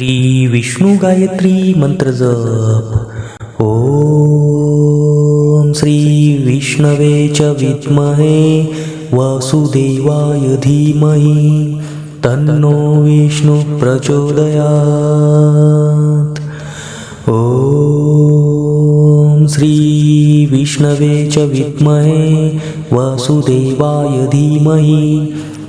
श्री विष्णू गायत्री मंत्र जप। ओम श्री विष्णवे च विद्महे वासुदेवाय धीमहि। तन्नो विष्णु प्रचोदयात्। ॐ श्री विष्णवे च विद्महे वासुदेवाय धीमहि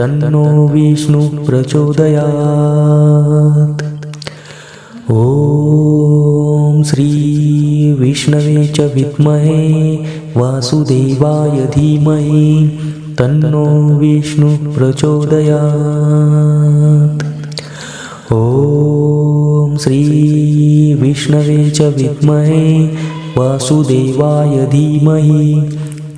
तन्नो विष्णु प्रचोदयात्। ॐ श्री विष्णवे च विद्महे वासुदेवाय धीमहि तन्नो विष्णु प्रचोदयात्। ॐ श्री विष्णवे च विद्महे वासुदेवाय धीमहि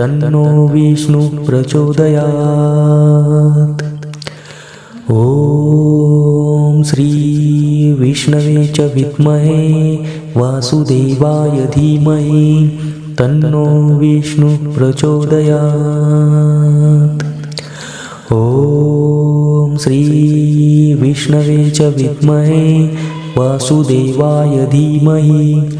तन्नो विष्णु प्रचोदयात्। ॐ श्रीविष्णवे च विद्महे वासुदेवाय धीमहि तन्नो विष्णु प्रचोदयात्। ॐ श्रीविष्णवे च विद्महे वासुदेवाय धीमहि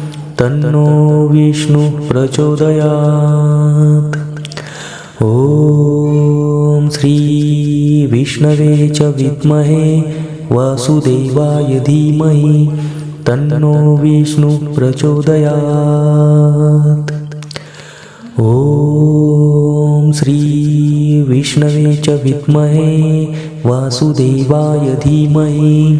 तन्नो विष्णु प्रचोदयात्। ॐ श्रीविष्णवे च विद्महे वासुदेवाय धीमहि तन्नो विष्णु प्रचोदयात्। ॐ श्रीविष्णवे च विद्महे वासुदेवाय धीमहि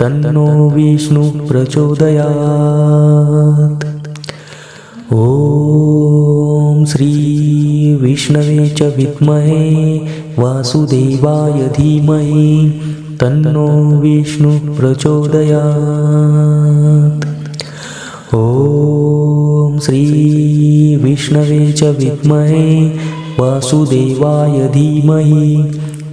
तन्नो विष्णु प्रचोदयात्। ॐ श्रीविष्णवे च विद्महे वासुदेवाय धीमहि तन्नो विष्णु प्रचोदयात्। ॐ श्रीविष्णवे च विद्महे वासुदेवाय धीमहि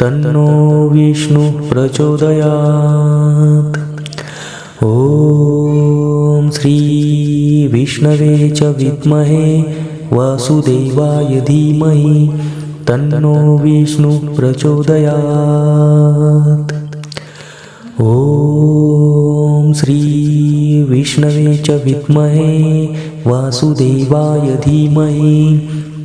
तन्नो विष्णु प्रचोदयात्। ॐ श्रीविष्णवे च विद्महे वासुदेवाय धीमहि तन्नो विष्णु प्रचोदयात्। ॐ श्रीविष्णवे च विद्महे वासुदेवाय धीमहि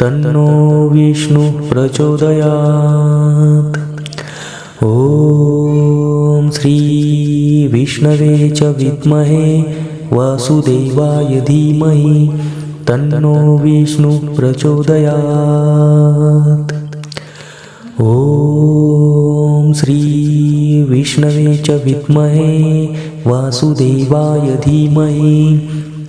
तन्नो विष्णु प्रचोदयात्। ॐ श्रीविष्णवे च विद्महे वासुदेवाय धीमहि तन्नो विष्णु प्रचोदयात्। ॐ श्रीविष्णवे च विद्महे वासुदेवाय धीमहि